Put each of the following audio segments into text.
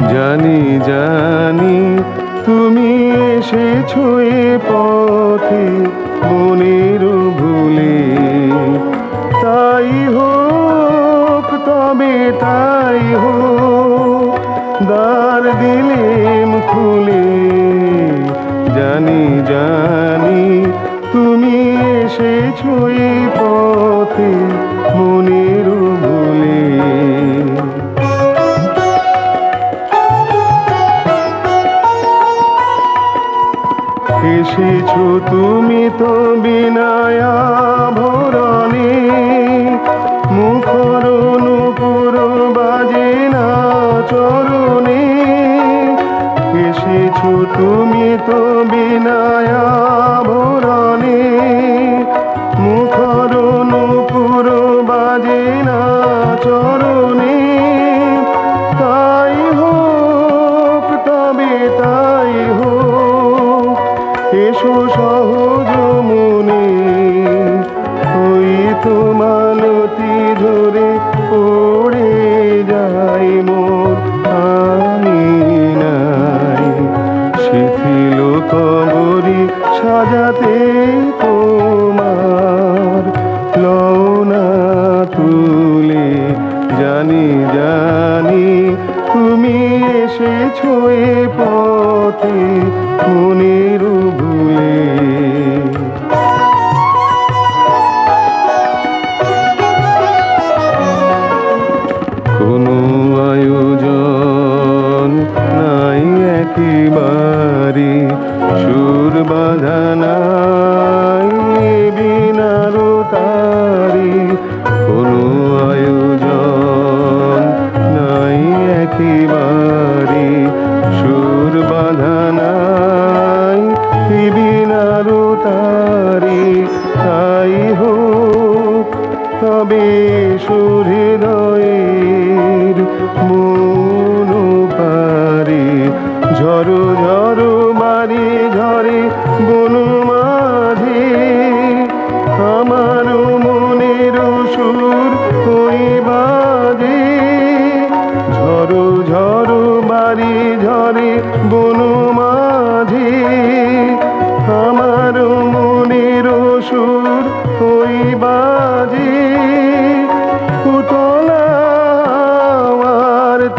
জানি জানি, তুমি এসেছ এ পথে মনের ভুলে। তাই হোক, তবে তাই হোক, দ্বার দিলেম খুলে। জানি জানি, তুমি এসেছ এ পথে এসেছ তুমি তো বিনায়া ভরণে। মুখর নুপুর বাজে না চরণে। এসেছ তুমি তো বিনায়া ভরণে। মুখর নুপুর বাজে না চরণে। এসো সহজ মনে। ওই তো মালতি ধরে পড়ে যাই মোর। আমি নাই। শিথিল কবরি সাজাতে তোমার। লওনা তুলে, জানি জানি তুমি এসেছ এ পথে। মনের একেবারে সুর বাঁধা নাই বিনার তারি। কোনো আয়োজন নাই একেবারে। সুর বাঁধা নাই বিনার তারি। তাই হোক তবে সুহৃদয়ের ঝরে বন মাঝে, আমার মনের সুর ওই বাজে। পুতলার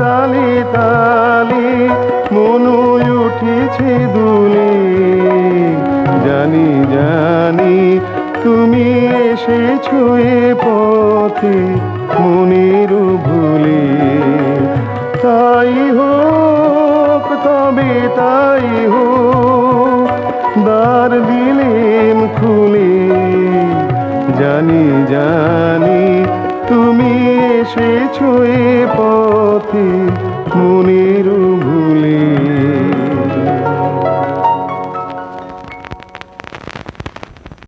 তালে তালে, মন উঠেছে দুলে। জানি জানি তুমি এসেছ এ পথে মনের তাই হো দ্বার দিলেন খুলে। জানি জানি তুমি এসেছ এ পথে মনের